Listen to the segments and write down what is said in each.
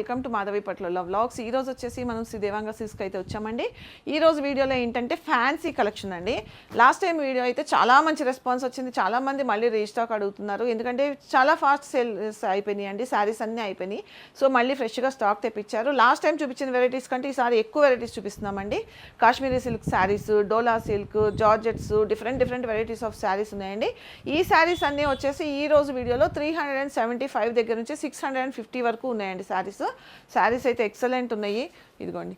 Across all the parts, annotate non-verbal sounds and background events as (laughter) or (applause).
Welcome to Madhavi పట్లలో vlogs ఈ రోజు వచ్చేసి మనం శ్రీ దేవాంగ అయితే వచ్చామండి. ఈ రోజు వీడియోలో ఏంటంటే ఫ్యాన్సీ కలెక్షన్ అండి. లాస్ట్ టైం వీడియో అయితే చాలా మంచి రెస్పాన్స్ వచ్చింది. చాలా మంది మళ్ళీ రీస్టాక్ అడుగుతున్నారు. ఎందుకంటే చాలా ఫాస్ట్ సేల్స్ అయిపోయినాయి అండి. శారీస్ అన్నీ అయిపోయినాయి. సో మళ్ళీ ఫ్రెష్గా స్టాక్ తెప్పించారు. లాస్ట్ టైం చూపించిన వెరైటీస్ కంటే ఈసారి ఎక్కువ varieties చూపిస్తున్నామండి. Kashmiri silk saris Dola silk georgettes different different varieties of saris ఉన్నాయండి. ఈ శారీస్ అన్నీ వచ్చేసి ఈ రోజు వీడియోలో three hundred and seventy five దగ్గర నుంచి సిక్స్ హండ్రెడ్ అండ్ ఫిఫ్టీ వరకు ఉన్నాయండి శారీస్ శారీస్ అయితే ఎక్సలెంట్ ఉన్నాయి. ఇదిగోండి.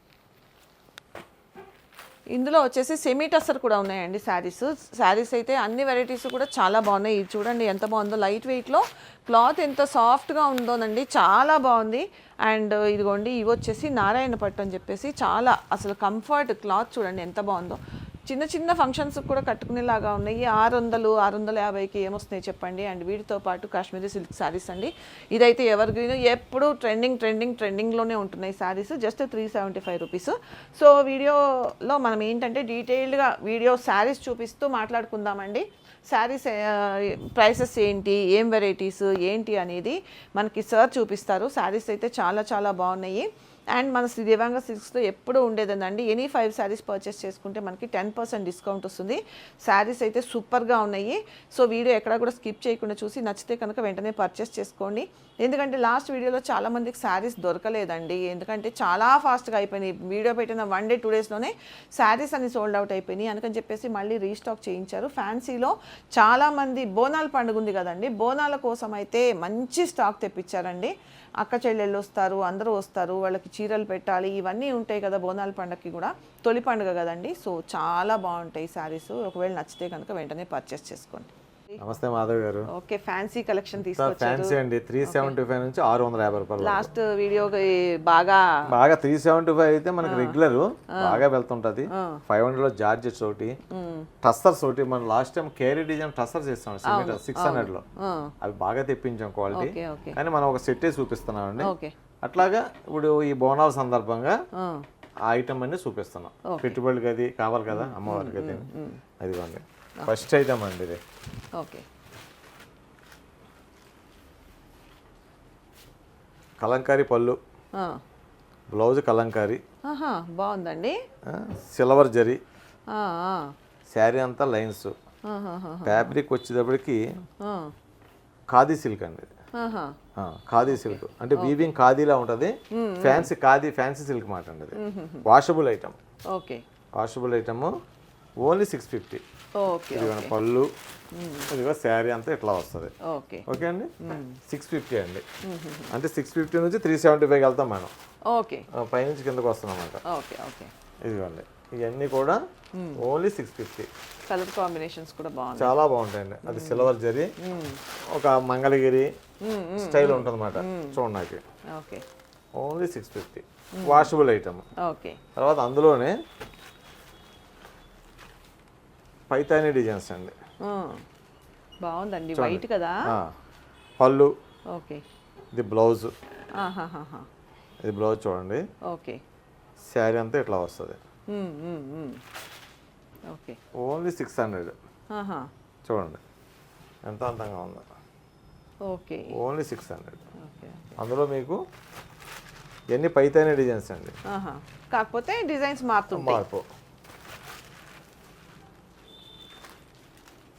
ఇందులో వచ్చేసి సెమీ టస్సర్ కూడా ఉన్నాయండి శారీస్. శారీస్ అయితే అన్ని వెరైటీస్ కూడా చాలా బాగున్నాయి. ఇది చూడండి ఎంత బాగుందో. లైట్ వెయిట్లో క్లాత్ ఎంత సాఫ్ట్గా ఉందోనండి. చాలా బాగుంది. అండ్ ఇదిగోండి ఇవి వచ్చేసి నారాయణ పట్టు అని చెప్పేసి చాలా అసలు కంఫర్ట్ క్లాత్ చూడండి ఎంత బాగుందో. చిన్న చిన్న ఫంక్షన్స్ కూడా కట్టుకునేలాగా ఉన్నాయి. ఆరు వందలు ఆరు వందల యాభైకి ఏమొస్తున్నాయి చెప్పండి? అండ్ వీటితో పాటు కాశ్మీరీ సిల్క్ శారీస్ అండి. ఇదైతే ఎవర్ గ్రీన్ ఎప్పుడు ట్రెండింగ్ ట్రెండింగ్ ట్రెండింగ్లోనే ఉంటున్నాయి saris just three seventy five rupees so వీడియోలో మనం ఏంటంటే డీటెయిల్డ్గా వీడియో శారీస్ చూపిస్తూ మాట్లాడుకుందామండి. శారీస్ ప్రైసెస్ ఏంటి? ఏం వెరైటీస్ ఏంటి అనేది మనకి సార్ చూపిస్తారు. శారీస్ అయితే చాలా చాలా బాగున్నాయి. అండ్ మన శ్రీ దేవాంగ సిల్క్స్లో ఎప్పుడు ఉండేదండి ఎనీ ఫైవ్ శారీస్ పర్చేస్ చేసుకుంటే మనకి టెన్ పర్సెంట్ డిస్కౌంట్ వస్తుంది. శారీస్ అయితే సూపర్గా ఉన్నాయి. సో వీడియో ఎక్కడ కూడా స్కిప్ చేయకుండా చూసి నచ్చితే కనుక వెంటనే పర్చేస్ చేసుకోండి. ఎందుకంటే లాస్ట్ వీడియోలో చాలామందికి శారీస్ దొరకలేదండి. ఎందుకంటే చాలా ఫాస్ట్గా అయిపోయినాయి. వీడియో పెట్టిన వన్ డే టూ డేస్లోనే శారీస్ అన్ని సోల్డ్ అవుట్ అయిపోయినాయి. అందుకని చెప్పేసి మళ్ళీ రీస్టాక్ చేయించారు. ఫ్యాన్సీలో చాలామంది బోనాల పండుగ ఉంది కదండి. బోనాల కోసం అయితే మంచి స్టాక్ తెప్పించారండి. అక్క చెల్లెళ్ళు వస్తారు అందరూ వస్తారు వాళ్ళకి చీరలు పెట్టాలి ఇవన్నీ ఉంటాయి కదా బోనాల పండగకి కూడా. తొలి పండుగ కదండి. సో చాలా బాగుంటాయి శారీస్. ఒకవేళ నచ్చితే కనుక వెంటనే పర్చేస్ చేసుకోండి. నమస్తే Madhav garu. Okay fancy collection తీసుకొచ్చారు. ఫ్యాన్సీ అండి. త్రీ సెవెంటీ ఫైవ్ నుంచి ఆరు వందల యాభై రూపాయలు లాస్ట్ వీడియోకి బాగా బాగా త్రీ సెవెంటీ ఫైవ్ అయితే మనకి రెగ్యులర్ బాగా వెళ్తుంటది. ఫైవ్ హండ్రెడ్లో జార్జెట్స్ ఒకటి టస్సర్స్ ఒకటి మనం last time kairi design tussar చేస్తాం సిక్స్ హండ్రెడ్లో. ఆ, అవి బాగా తెప్పించాం క్వాలిటీ కానీ మనం ఒక సెట్టే చూపిస్తున్నాం అండి ఓకే అట్లాగా ఇప్పుడు ఈ బోనాల సందర్భంగా ఆ, ఐటమ్ అన్ని చూపిస్తున్నాం. పెట్టుబడికి అది కావాలి కదా అమ్మవారికి అది అదిగోండి. ఫస్ట్ ఐటమ్ అండి ఇది. ఓకే. కలంకారీ పళ్ళు. బ్లౌజ్ కలంకారీ. బాగుందండి. సిల్వర్ జరీ. శారీ అంతా లైన్స్. ఫ్యాబ్రిక్ వచ్చేటప్పటికి ఖాదీ సిల్క్ అండి ఖాదీ సిల్క్. అంటే వీవింగ్ ఖాదీలా ఉంటుంది. ఫ్యాన్సీ ఖాదీ ఫ్యాన్సీ సిల్క్ మాట అండి ఇది. Washable item okay. Washable item only six fifty పళ్ళు. ఇదిగో శారీ అంతా ఇట్లా వస్తుంది. ఓకే. ఓకే అండి? సిక్స్ ఫిఫ్టీ అండి. అంటే సిక్స్ ఫిఫ్టీ నుంచి త్రీ సెవెంటీ ఫైవ్ వెళ్తాం మనం. ఓకే. పైనుంచి కిందకు వస్తున్నాం అన్నమాట ఓకే ఓకే. ఇదిగోండి. ఇవన్నీ కూడా only six fifty colour combinations కూడా బాగున్నాయి. చాలా బాగుంటాయండి. అది సిల్వర్ జరీ ఒక మంగళగిరి స్టైల్ ఉంటుంది అనమాట చూడండి నాకు okay. Only six fifty washable item okay. తర్వాత అందులోనే పైతాని డిజైన్స్ అండి. బాగుందండి. వైట్ కదా? పళ్ళు. ఓకే. ఇది బ్లౌజ్. ఇది బ్లౌజ్ చూడండి. ఓకే. శారీ అంతా ఇట్లా వస్తుంది. ఓకే. Only six hundred. చూడండి. ఎంత అందంగా ఉందో. Okay. Only six hundred. Okay. అందులో మీకు ఇవన్నీ పైతాని డిజైన్స్ అండి? ఆహా. కాకపోతే డిజైన్స్ మారుతుంటాయి. మార్పు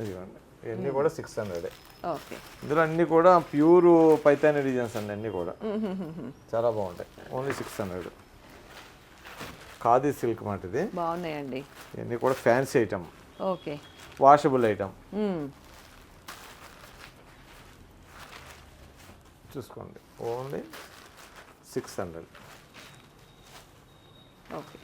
ఇదిగోండి. ఇవన్నీ కూడా సిక్స్ హండ్రెడ్ ఓకే. ఇందులో అన్నీ కూడా ప్యూర్ పైతాని డిజైన్స్ అండి అన్నీ కూడా. చాలా బాగుంటాయి. Only six hundred khadi silk మాట ఇది బాగున్నాయండి. ఇవన్నీ కూడా fancy item okay. Washable item చూసుకోండి. Only six hundred okay.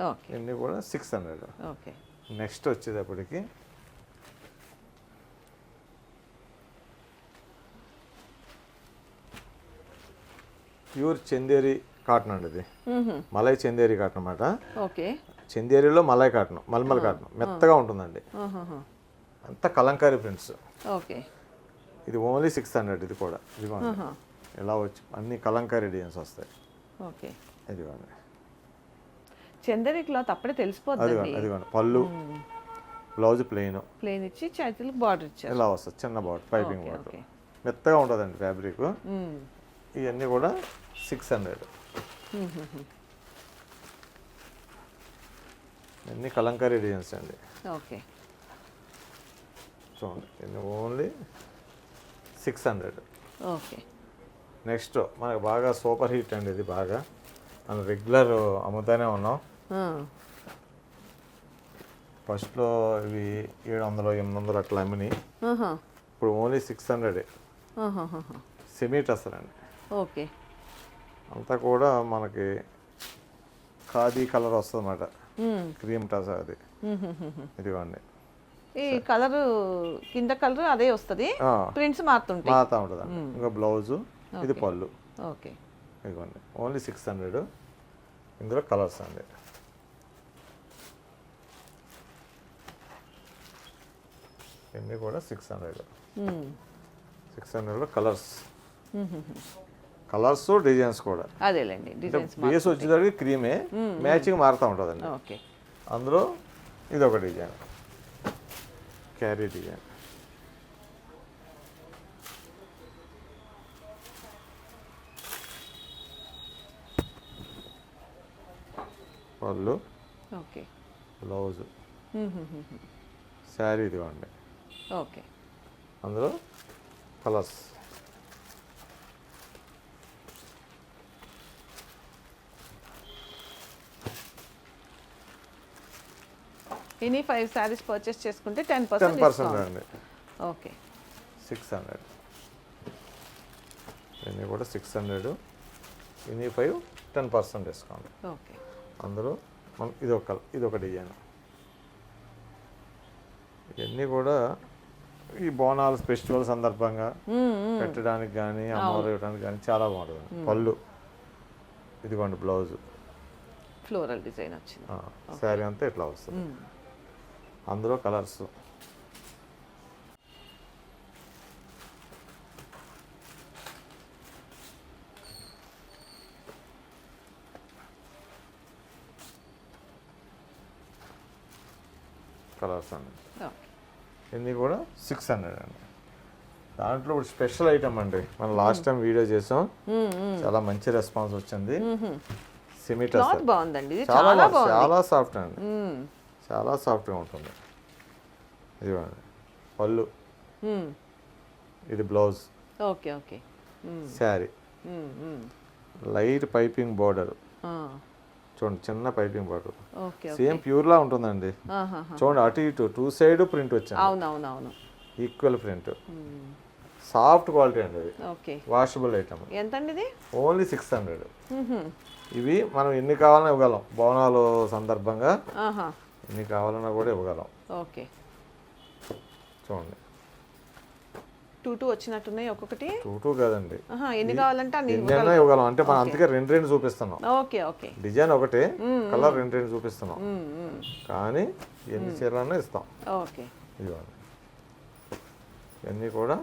ఇవన్నీ కూడా సిక్స్ హండ్రెడ్. ఓకే. నెక్స్ట్ వచ్చేటప్పటికి ప్యూర్ చందేరి కాటన్ అండి ఇది. మలై చందేరి కాటన్ అన్నమాట. ఓకే. చందేరిలో మలై కాటన్ మల్మల్ కాటన్. మెత్తగా ఉంటుందండి. అంతా కలంకారీ ప్రింట్స్. ఓకే. ఇది ఓన్లీ సిక్స్ హండ్రెడ్ ఇది కూడా. ఆహా. ఇలా వచ్చి అన్ని కలంకారీ డిజైన్స్ వస్తాయి. ఓకే. ఇదిగోండి. చందరి క్లాత్ అప్పుడే తెలిసిపోద్దండి. అదిగోండి పళ్ళు బ్లౌజ్ ప్లెయిన్. ప్లేన్ ఇచ్చి చేతులకు బార్డర్ ఇచ్చారు. ఇలా వస్తుంది చిన్న బాట్ పైపింగ్ ఓకే మెత్తగా ఉంటుందండి ఫ్యాబ్రిక్. ఇవన్నీ కూడా సిక్స్ హండ్రెడ్. ఇవన్నీ కలంకారీ డిజైన్స్ అండి. ఓకే. చూడండి only six hundred. Okay. Next మనకు బాగా సూపర్ హిట్ అండి ఇది బాగా. మనం రెగ్యులర్ అమ్ముతూనే ఉన్నాం. ఫస్ట్లో ఇవి ఏడు వందలు ఎనిమిది వందలు అట్లా అమ్మినాయి. ఇప్పుడు only six hundred. Semi tussar అండి ఓకే. అంతా కూడా మనకి ఖాదీ కలర్ వస్తుంది అన్నమాట. క్రీమ్ టసర్ అది. ఇదిగోండి. ఈ కలర్ కింద కలర్ అదే వస్తుంది. ప్రింట్స్ మారుతుంటాయి. మారుతూ ఉంటుందండి. ఇంకా బ్లౌజు ఇది పళ్ళు. ఓకే. ఇదిగోండి. Only six hundred. ఇందులో కలర్స్ అండి. ఇవన్నీ కూడా సిక్స్ హండ్రెడ్. సిక్స్ హండ్రెడ్లో కలర్స్. కలర్స్ డిజైన్స్ కూడా. అదేలేండి బేస్ వచ్చేసరికి క్రీమే మ్యాచింగ్ మారుతూ ఉంటుందండి. ఓకే. అందులో ఇది ఒక డిజైన్. క్యారీ డిజైన్. పళ్ళు. ఓకే. బ్లౌజ్. శారీ ఇదిగోండి. ఓకే. అందులో colours. Any five saris purchase చేసుకుంటే టెన్ పర్సెంట్ పర్సెంట్ అండి. ఓకే. సిక్స్ హండ్రెడ్ ఇవన్నీ కూడా సిక్స్ హండ్రెడ్ ఇన్ని five ten percent discount okay. అందులో మన ఇది ఒక ఇది ఒక డిజైన్. ఇవన్నీ కూడా ఈ బోనాలు ఫెస్టివల్ సందర్భంగా పెట్టడానికి కానీ అమ్మవారు ఇవ్వడానికి కానీ చాలా బాగుంటుంది. పళ్ళు. ఇదిగోండి బ్లౌజ్. ఫ్లోరల్ డిజైన్ వచ్చింది. శారీ అంతా ఇట్లా వస్తుంది. అందులో కలర్స్. కలర్స్ అండి ఇవన్నీ కూడా? సిక్స్ హండ్రెడ్ అండి. దాంట్లో ఇప్పుడు స్పెషల్ ఐటమ్ అండి. మనం లాస్ట్ టైం వీడియో చేసాం. మ్మ్, మ్మ్. చాలా మంచి రెస్పాన్స్ వచ్చింది. సిమిటస్ క్లాత్ బాగుందండి. ఇది చాలా చాలా సాఫ్ట్ అండి. చాలా సాఫ్ట్గా ఉంటుంది. ఇదిగోండి. పళ్ళు. ఇది blouse okay okay. Sari. Light piping border చూడండి చిన్న పైపింగ్ ఓకే సేమ్ ప్యూర్లా ఉంటుందండి. ఆహాహా. చూడండి అటు ఇటు టూ సైడ్ ప్రింట్ వచ్చింది. Equal print. సాఫ్ట్ క్వాలిటీ అండి ఓకే. Washable item. ఎంతండి ఓన్లీ సిక్స్ హండ్రెడ్. ఇవి మనం ఎన్ని కావాలన్నా ఇవ్వగలం. బోనాలు సందర్భంగా ఎన్ని కావాలన్నా కూడా ఇవ్వగలం. ఓకే. చూడండి. టూ టూ వచ్చినట్టున్నాయి ఒక్కొక్కటి? టూ టూ కదండి. ఎన్ని కావాలంటే అన్ని ఎన్ని ఇవ్వగలం. అంటే మనం అందుకే రెండు రెండు చూపిస్తున్నాం. Okay okay. డిజైన్ ఒకటే కలర్ రెండు రెండు చూపిస్తున్నాం. కానీ ఎన్ని చీరలన్నా ఇస్తాం. ఓకే. ఇదిగోండి ఇవన్నీ కూడా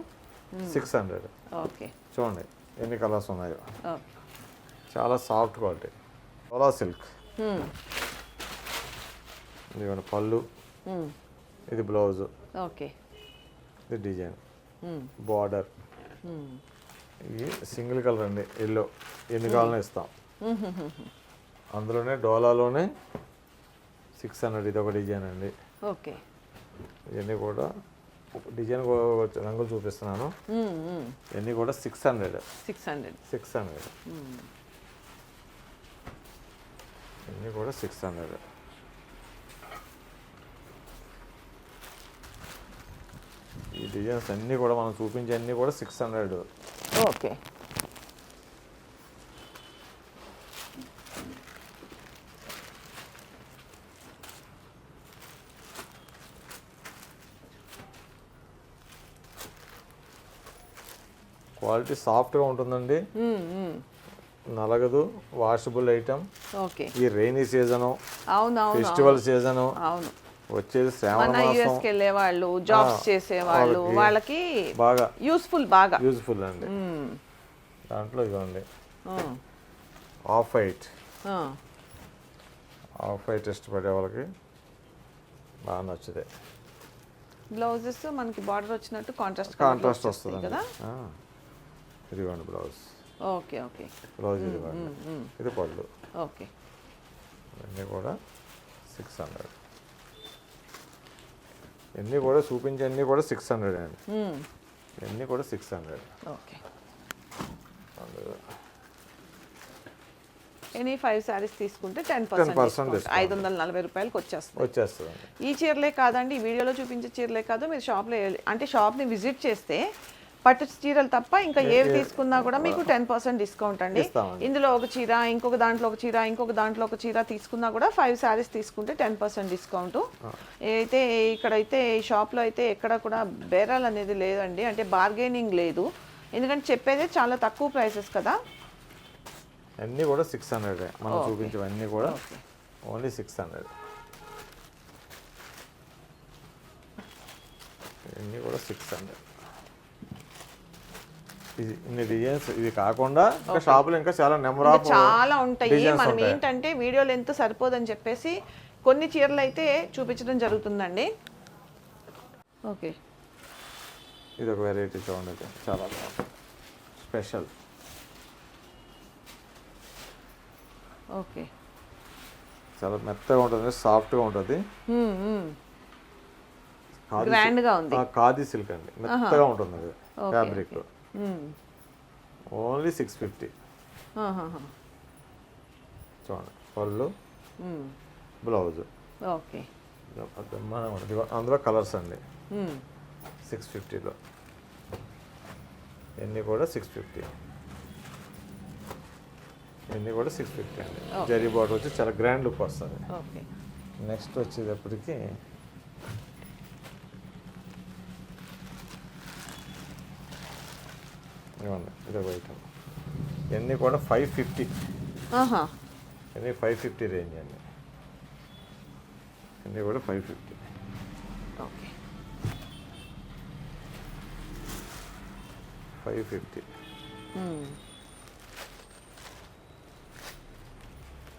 సిక్స్ హండ్రెడ్ ఓకే. చూడండి ఎన్ని కలర్స్ ఉన్నాయో. చాలా సాఫ్ట్ క్వాలిటీ. సోలా సిల్క్. ఇదిగోండి పళ్ళు. ఇది బ్లౌజ్ ఓకే. ఇది డిజైన్. బార్డర్. ఇది సింగిల్ కలర్ అండి ఎల్లో. ఎన్ని కావాలన్నా ఇస్తాం. అందులోనే డోలాలోనే సిక్స్ హండ్రెడ్ ఇది ఒక డిజైన్ అండి. ఓకే. ఇవన్నీ కూడా డిజైన్ రంగులు చూపిస్తున్నాను. ఇవన్నీ కూడా six hundred. Six hundred. Six hundred. ఇవన్నీ కూడా సిక్స్ హండ్రెడ్. ఈ డిజైన్స్ అన్నీ కూడా మనం చూపించే అన్నీ కూడా సిక్స్ హండ్రెడ్ ఓకే. క్వాలిటీ సాఫ్ట్గా ఉంటుందండి. నలగదు వాషబుల్ ఐటమ్ ఓకే. ఈ రైనీ సీజను ఫెస్టివల్ సీజను అవును. వచ్చేది శ్రావణ యుఎస్కి వెళ్ళే వాళ్ళు జాబ్స్ చేసే వాళ్ళు వాళ్ళకి బాగా యూస్ఫుల్ బాగా. యూజ్ఫుల్ అండి. దాంట్లో ఆ, ఆఫ్ వైట్. ఆఫ్ వైట్ ఇష్టపడే వాళ్ళకి బాగా నచ్చుతాయి. బ్లౌజెస్ మనకి బార్డర్ వచ్చినట్టు కాంట్రాస్ట్ కాంట్రాస్ట్ వస్తుంది కదా. ఇదిగోండి బ్లౌజ్ ఓకే ఓకే బ్లౌజ్ ఇదిగోండి. ఇది పళ్ళు. ఓకే ఇవన్నీ కూడా సిక్స్ హండ్రెడ్ ఇవన్నీ కూడా చూపించే అన్నీ కూడా సిక్స్ హండ్రెడ్ అండి. ఇవన్నీ కూడా six hundred okay any five saris తీసుకుంటే టెన్ 10% పర్సెంట్. ఐదు వందల నలభై రూపాయలకి వచ్చేస్తుంది. వచ్చేస్తుందండి ఈ చీరలే కాదండి ఈ వీడియోలో చూపించే చీరలే కాదు మీరు షాప్లో అంటే షాప్ని విజిట్ చేస్తే పట్టు చీరలు తప్ప ఇంకా ఏవి తీసుకున్నా కూడా మీకు టెన్ పర్సెంట్ డిస్కౌంట్ అండి. ఇందులో ఒక చీర ఇంకొక దాంట్లో ఒక చీర ఇంకొక దాంట్లో ఒక చీర తీసుకున్నా కూడా ఫైవ్ శారీస్ తీసుకుంటే టెన్ పర్సెంట్ డిస్కౌంట్ అయితే ఇక్కడైతే ఈ షాప్లో అయితే ఎక్కడ కూడా బేరాలు అనేది లేదండి. అంటే బార్గెనింగ్ లేదు. ఎందుకంటే చెప్పేదే చాలా తక్కువ ప్రైసెస్ కదా. అన్నీ కూడా సిక్స్ హండ్రెడ్ మనం చూపించేవన్నీ కూడా ఓన్లీ సిక్స్ హండ్రెడ్ ఇవన్నీ కూడా సిక్స్ హండ్రెడ్ ఇది డిజైన్స్ ఇది కాకుండా ఇంకా షాపులో ఇంకా చాలా నెంబర్ ఆఫ్ చాలా ఉంటాయి. మనం. ఏంటంటే వీడియోలు ఎంత సరిపోదని చెప్పేసి కొన్ని చీరలు అయితే చూపించడం జరుగుతుందండి. ఓకే. ఇది ఒక వెరైటీ చూడండి చాలా స్పెషల్. ఓకే. చాలా మెత్తగా ఉంటుంది సాఫ్ట్గా ఉంటుంది. ఖాదీ గ్రాండ్గా ఉంది. ఆ, ఖాదీ సిల్క్ అండి. మెత్తగా ఉంటుంది ఫ్యాబ్రిక్. Only six fifty. చూడండి. పళ్ళు. Blouse okay. మనం ఇదిగో అందులో కలర్స్ అండి. సిక్స్ ఫిఫ్టీలో ఇవన్నీ కూడా సిక్స్ ఫిఫ్టీ ఇవన్నీ కూడా సిక్స్ ఫిఫ్టీ అండి. జరీ బాటర్ వచ్చి చాలా గ్రాండ్ లుక్ వస్తుంది. ఓకే నెక్స్ట్ వచ్చేటప్పటికి ఇవ్వండి ఐటమ్ ఇవన్నీ కూడా ఫైవ్ ఫిఫ్టీ ఇవన్నీ ఫైవ్ ఫిఫ్టీ రేంజ్ అండి. ఇవన్నీ కూడా five fifty okay. Five fifty.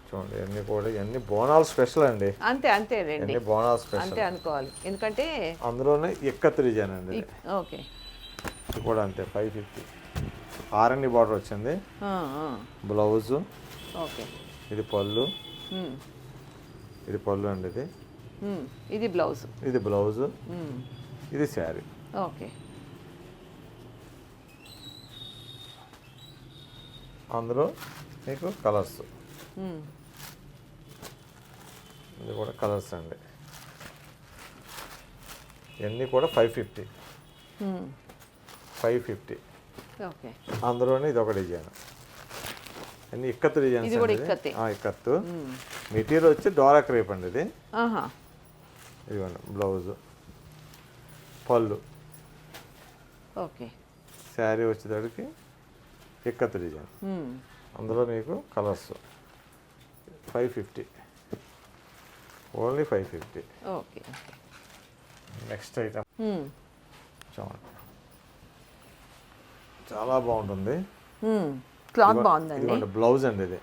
చూడండి ఇవన్నీ కూడా ఇవన్నీ బోనాలు స్పెషల్ అండి. అంతే అంతే ఇవన్నీ బోనాలు అంతే స్పెషల్ అనుకోవాలి. ఎందుకంటే అందులోనే ఎక్కత్ డిజైన్ అండి ఓకే. ఇది కూడా అంతే ఫైవ్ ఫిఫ్టీ ఆర్ఎండి బార్డర్ వచ్చింది. బ్లౌజు. ఓకే. ఇది పళ్ళు. ఇది పళ్ళు అండి ఇది. ఇది బ్లౌజ్. ఇది బ్లౌజు. ఇది శారీ. ఓకే. అందులో మీకు కలర్స్. ఇది కూడా కలర్స్ అండి. ఇవన్నీ కూడా ఫైవ్ ఫిఫ్టీ. Five fifty. అందులోనే ఇది ఒక డిజైన్ అన్ని ఇక్కత్తు డిజైన్స్ ఇక్కత్తే. మెటీరియల్ వచ్చి డోరా క్రేప్ అండి ఇది. ఇదిగోండి బ్లౌజ్. పళ్ళు. ఓకే. శారీ వచ్చేటప్పటికి ఇక్కత్తు డిజైన్. అందులో మీకు colours. Five fifty. Only five fifty. Okay next item. చూడండి. చాలా బాగుంటుంది. క్లాత్ బాగుందండి. బ్లౌజ్ అండి ఇది.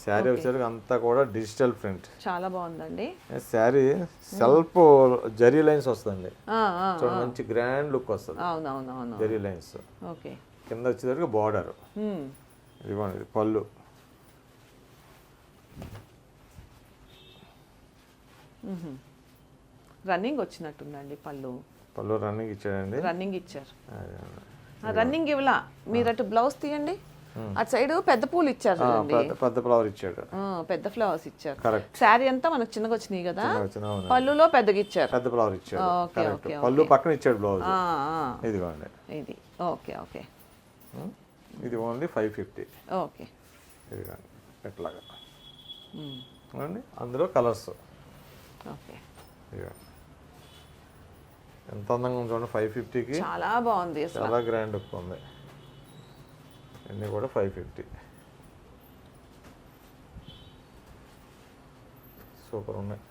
శారీ వచ్చేసరికి అంతా కూడా డిజిటల్ ప్రింట్. చాలా బాగుందండి. శారీ సెల్ఫ్ జరీ లైన్స్ వస్తుంది ఆ, ఆ, చూడండి మంచి గ్రాండ్ లుక్ వస్తుంది. జరీ లైన్స్. ఓకే. కింద వచ్చేసరికి బార్డర్. ఇదిగోండి ఇది పళ్ళు. రన్నింగ్ వచ్చినట్టుందండి పళ్ళు. పళ్ళు రన్నింగ్ ఇచ్చాడండి. రన్నింగ్ ఇచ్చారు. రన్నింగ్ ఇవ్వలా? మీరు అటు బ్లౌజ్ తీయండి. అటు సైడ్ పెద్ద పూలు ఇచ్చారు పెద్ద ఫ్లవర్ ఇచ్చాడు. పెద్ద ఫ్లవర్స్ ఇచ్చారు. కరెక్ట్ శారీ అంతా మనకు చిన్నగా వచ్చినాయి కదా. పళ్ళులో పెద్దగా ఇచ్చారు. పెద్ద ఫ్లవర్ ఇచ్చాడు. కరెక్ట్ పళ్ళు పక్కన ఇచ్చాడు బ్లౌజ్ ఇదిగోండి. ఇది. Okay okay. ఉం? ఇది ఓన్లీ ఫైవ్ ఫిఫ్టీ ఓకే. ఇదిగోండి. ఎట్లాగా. చూడండి అందులో కలర్స్ ఓకే. ఇదిగోండి. ఎంత అందంగా చూడండి ఫైవ్ ఫిఫ్టీకి చాలా బాగుంది చాలా గ్రాండ్ లుక్ ఉంది. ఇవన్నీ కూడా ఫైవ్ ఫిఫ్టీ సూపర్ ఉన్నాయి.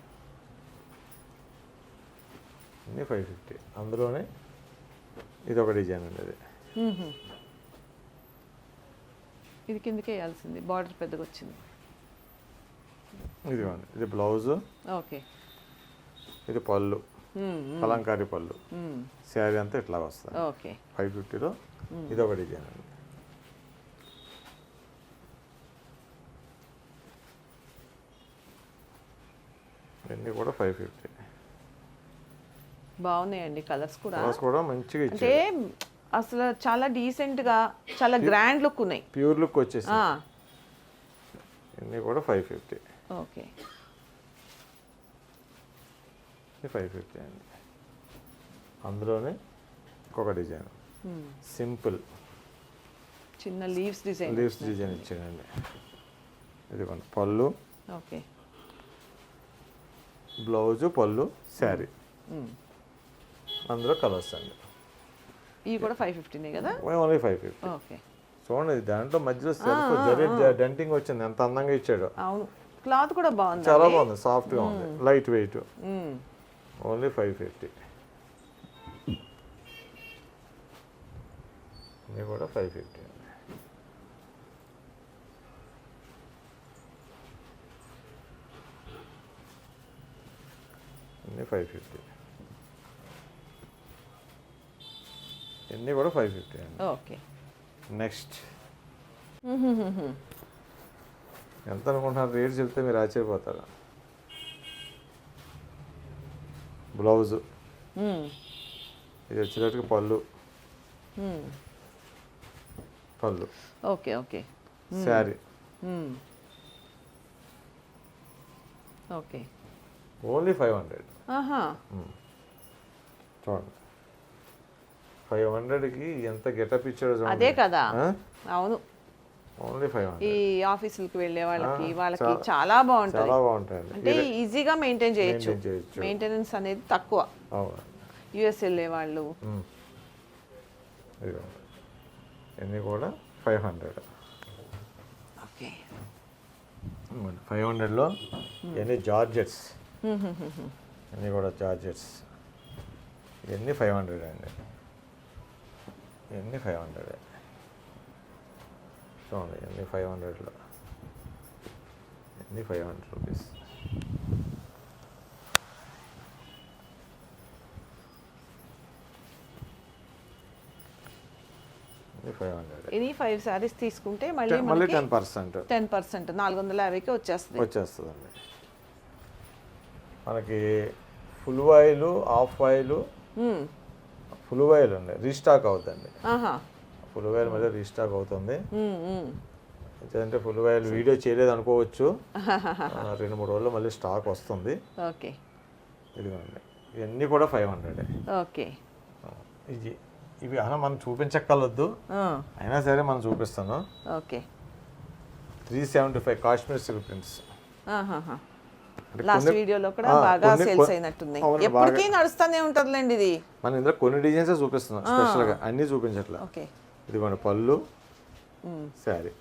అన్నీ ఫైవ్ ఫిఫ్టీ అందులోనే ఇది ఒక డిజైన్ అండి ఇది మ్మ్. ఇది కిందకి వేయాల్సింది బార్డర్ పెద్దగా వచ్చింది. ఇదిగోండి ఇది బ్లౌజు. ఓకే. ఇది పళ్ళు. కలంకారీ పళ్ళు. మ్మ్. శారీ అంతా ఇట్లా వస్తుంది. ఓకే ఫైవ్ ఫిఫ్టీలో ఇది ఒక డిజైన్ అండి. ఇవన్నీ కూడా ఫైవ్ ఫిఫ్టీ బాగున్నాయండి కలర్స్ కూడా. కలర్స్ కూడా మంచిగా అంటే అసలు చాలా డీసెంట్గా చాలా గ్రాండ్ లుక్ ఉన్నాయి. ప్యూర్ లుక్ వచ్చేసి ఇవన్నీ కూడా five fifty okay five fifty అండి. అందులోనే ఇంకొక డిజైన్. సింపుల్. చిన్న లీవ్స్ డిజైన్ లీవ్స్ డిజైన్ ఇచ్చాడండి. ఇదిగోండి పళ్ళు. ఓకే. బ్లౌజు పళ్ళు శారీ. అందులో కలర్స్ అండి. ఇవి కూడా ఫైవ్ ఫిఫ్టీనే కదా? Only five fifty okay. చూడండి ఇది దాంట్లో మధ్యలో సెల్ఫ్ జరీ డెంటింగ్ వచ్చింది. ఎంత అందంగా ఇచ్చాడు. అవును. క్లాత్ కూడా బాగుంది చాలా బాగుంది సాఫ్ట్గా ఉంది. Light weight. Only five fifty. ఇది కూడా ఫైవ్ ఫిఫ్టీ. అన్నీ ఫైవ్ ఫిఫ్టీ. ఇవన్నీ కూడా ఫైవ్ ఫిఫ్టీ అండి. ఓకే. నెక్స్ట్. ఎంత అనుకుంటున్నారు? రేట్ చెప్తే మీరు ఆశ్చర్యపోతారా. బ్లౌజు. ఇది వచ్చేటట్టుగా పళ్ళు. పళ్ళు. Okay okay. Sari. Okay. Only five hundred. చూడండి ఫైవ్ హండ్రెడ్కి ఎంత గెటప్ ఇచ్చాడో అదే కదా. అవును. ఓన్లీ ఫైవ్ ఈ ఆఫీసులకు వెళ్ళే వాళ్ళకి వాళ్ళకి చాలా- బాగుంటుంది. చాలా బాగుంటాయండి. అంటే ఈజీగా మెయింటైన్ చేయొచ్చు. మెయింటెనెన్స్ అనేది తక్కువ. యుఎస్ వెళ్ళే వాళ్ళు. ఇవన్నీ కూడా ఫైవ్ హండ్రెడ్ ఓకే. ఫైవ్ హండ్రెడ్లో ఇవన్నీ జార్జెట్స్ ఇవన్నీ కూడా జార్జెట్స్ ఇవన్నీ ఫైవ్ హండ్రెడ్ అండి? ఇవన్నీ ఫైవ్ హండ్రెడ్ చూడండి ఇవన్నీ ఫైవ్ హండ్రెడ్లో ఇవన్నీ ఫైవ్ హండ్రెడ్ రూపీస్ ఇవన్నీ five hundred any five saris తీసుకుంటే మళ్ళీ మళ్ళీ టెన్ పర్సెంట్ టెన్ పర్సెంట్ నాలుగు వందల యాభైకి వచ్చేస్తుంది. వచ్చేస్తుందండి. మనకి full oil half oil. Full oil అండి. రీస్టాక్ అవుతుందండి ఆహా. ఫుల్ ఆయిల్ మళ్ళీ రీస్టాక్ అవుతుంది. ఎందుకంటే ఫుల్ ఆయిల్ వీడియో చేయలేదు అనుకోవచ్చు (laughs) రెండు మూడు రోజుల్లో మళ్ళీ స్టాక్ వస్తుంది. ఓకే. ఇదిగోండి. ఇవన్నీ కూడా ఫైవ్ హండ్రెడ్ ఓకే. ఇది ఇవి అలా మనం చూపించక్కర్లొద్దు. ఆ, అయినా సరే మనం చూపిస్తాను. Okay. Three seventy five Kashmir silk prints. అంటే లాస్ట్ కొన్ని- వీడియోలో కూడా బాగా సేల్స్ అయినట్టుంది. ఎప్పటికీ నడుస్తూనే ఉంటుందిలేండి ఇది. మనం ఇందులో కొన్ని డిజైన్స్ చూపిస్తున్నాం స్పెషల్గా అన్నీ చూపించట్లా. ఓకే. ఇదిగోండి పళ్ళు శారీ.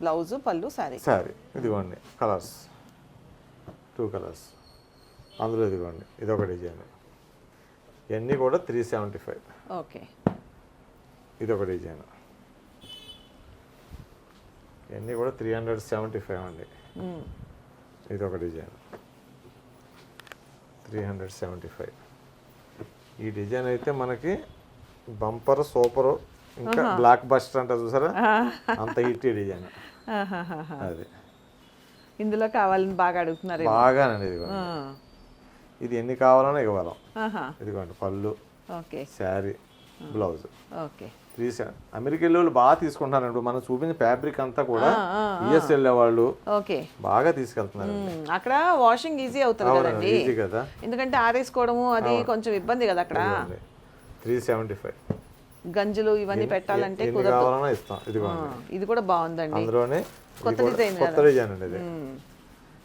బ్లౌజ్ పళ్ళు శారీ. శారీ. ఇదిగోండి కలర్స్. Two colours. అందులో ఇదిగోండి ఇదొక డిజైన్. ఇవన్నీ కూడా త్రీ సెవెంటీ ఫైవ్ ఓకే. ఇదొక డిజైన్. ఇవన్నీ కూడా త్రీ హండ్రెడ్ సెవెంటీ ఫైవ్ అండి. మ్మ్. ఇదొక design. Three hundred seventy five ఈ డిజైన్ అయితే మనకి బంపర్ సూపర్ ఇంకా బ్లాక్ బస్టర్ అంటారు చూసారా? అంత హిట్ డిజైన్. అది. ఇందులో కావాలని బాగా అడుగుతున్నారు బాగానండి ఇదిగోండి ఇది ఎన్ని కావాలన్నా ఇవ్వగలం. ఇదిగోండి పళ్ళు okay. Sari blouse. Okay. Three America వెళ్ళే బాగా తీసుకుంటున్నారు ఇప్పుడు మనం చూపించిన ఫ్యాబ్రిక్ అంతా కూడా యుఎస్ వెళ్ళే వాళ్ళు ఓకే. బాగా తీసుకెళ్తున్నారు. అక్కడ వాషింగ్ ఈజీ అవుతుంది కదండి. ఈజీ కదా. ఎందుకంటే ఆరేసుకోవడము అది కొంచెం ఇబ్బంది కదా అక్కడ. త్రీ సెవెంటీ ఫైవ్ గంజులు ఇవన్నీ పెట్టాలంటే కుదరదు. ఇదిగోండి. ఇది కూడా బాగుందండి. అందులోనే కొత్త డిజైన్ కొత్త డిజైన్ అండి ఇది.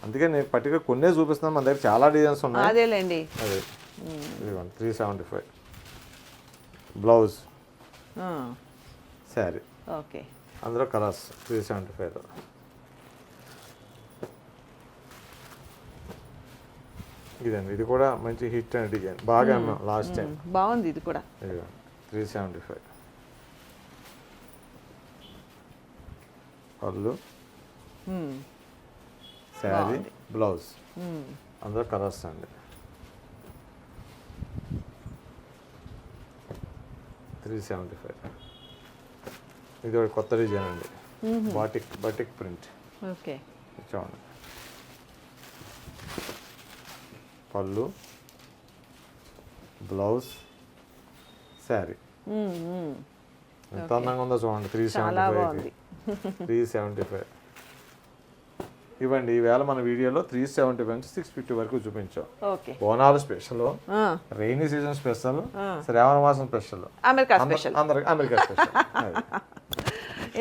అందుకే నేను పర్టికులర్ కొన్నే చూపిస్తున్నాను. మన దగ్గర చాలా డిజైన్స్ ఉన్నాయి. అదేలేండి. అదే. ఇదిగోండి three seventy five blouse sari okay. అందులో కలర్స్ త్రీ సెవెంటీ ఫైవ్లో ఇదండి. ఇది కూడా మంచి హిట్ అండ్ డిజైన్. బాగా లాస్ట్ టైం. బాగుంది ఇది కూడా. ఇదిగో త్రీ సెవెంటీ ఫైవ్. పళ్ళు. శారీ బ్లౌజ్. అందులో కలర్స్ అండి. Three seventy five. ఇది ఒక కొత్త డిజైన్ అండి. Batik batik print. ఓకే. చూడండి. పళ్ళు బ్లౌజ్ శారీ. ఎంత అందంగా ఉందో చూడండి three seventy five three seventy five ఇవ్వండి ఈవేళ మన వీడియోలో త్రీ సెవెంటీ ఫైవ్ నుంచి సిక్స్ ఫిఫ్టీ వరకు చూపించాం. Okay. Bonalu special rainy season special Shravana మాసం special. America special. (laughs) America special.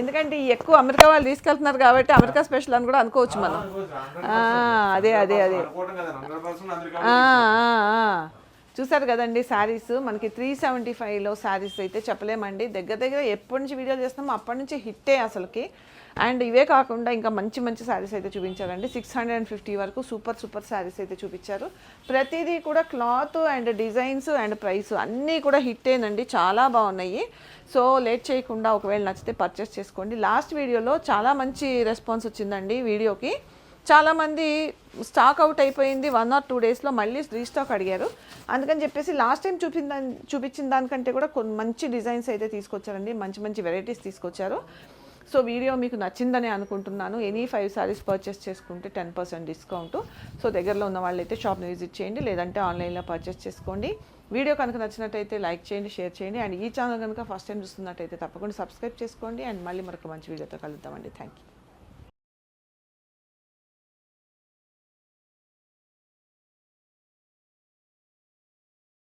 ఎందుకంటే ఎక్కువ అమెరికా వాళ్ళు తీసుకెళ్తున్నారు కాబట్టి అమెరికా స్పెషల్ అని కూడా అనుకోవచ్చు మనం. అదే అదే అదే. చూసారు కదండి శారీస్? మనకి త్రీ సెవెంటీ ఫైవ్లో శారీస్ అయితే చెప్పలేమండి. దగ్గర దగ్గర ఎప్పటి నుంచి వీడియోలు చేస్తున్నామో అప్పటి నుంచి హిట్టే అసలుకి. అండ్ ఇవే కాకుండా ఇంకా మంచి మంచి శారీస్ అయితే చూపించారండి. సిక్స్ హండ్రెడ్ అండ్ ఫిఫ్టీ వరకు సూపర్ సూపర్ శారీస్ అయితే చూపించారు. ప్రతిదీ కూడా cloth and designs and price అన్నీ కూడా హిట్టేనండి చాలా బాగున్నాయి. సో లేట్ చేయకుండా ఒకవేళ నచ్చితే పర్చేస్ చేసుకోండి. లాస్ట్ వీడియోలో చాలా మంచి రెస్పాన్స్ వచ్చిందండి వీడియోకి. చాలామంది స్టాక్ అవుట్ అయిపోయింది వన్ ఆర్ టూ డేస్లో మళ్ళీ రీస్టాక్ అడిగారు. అందుకని చెప్పేసి లాస్ట్ టైం చూపించిన దాని చూపించిన దానికంటే కూడా కొన్ని మంచి డిజైన్స్ అయితే తీసుకొచ్చారండి. మంచి మంచి వెరైటీస్ తీసుకొచ్చారు. సో వీడియో మీకు నచ్చిందని అనుకుంటున్నాను. ఎనీ ఫైవ్ సారీస్ పర్చేస్ చేసుకుంటే టెన్ పర్సెంట్ డిస్కౌంట్. సో దగ్గరలో ఉన్న వాళ్ళైతే షాప్ని విజిట్ చేయండి. లేదంటే ఆన్లైన్లో పర్చేస్ చేసుకోండి. వీడియో కనుక నచ్చినట్టయితే లైక్ చేయండి షేర్ చేయండి. అండ్ ఈ ఛానల్ కనుక ఫస్ట్ టైం చూస్తున్నట్టయితే తప్పకుండా సబ్స్క్రైబ్ చేసుకోండి. అండ్ మళ్ళీ మరొక మంచి వీడియోతో కలుద్దామండి. Thank you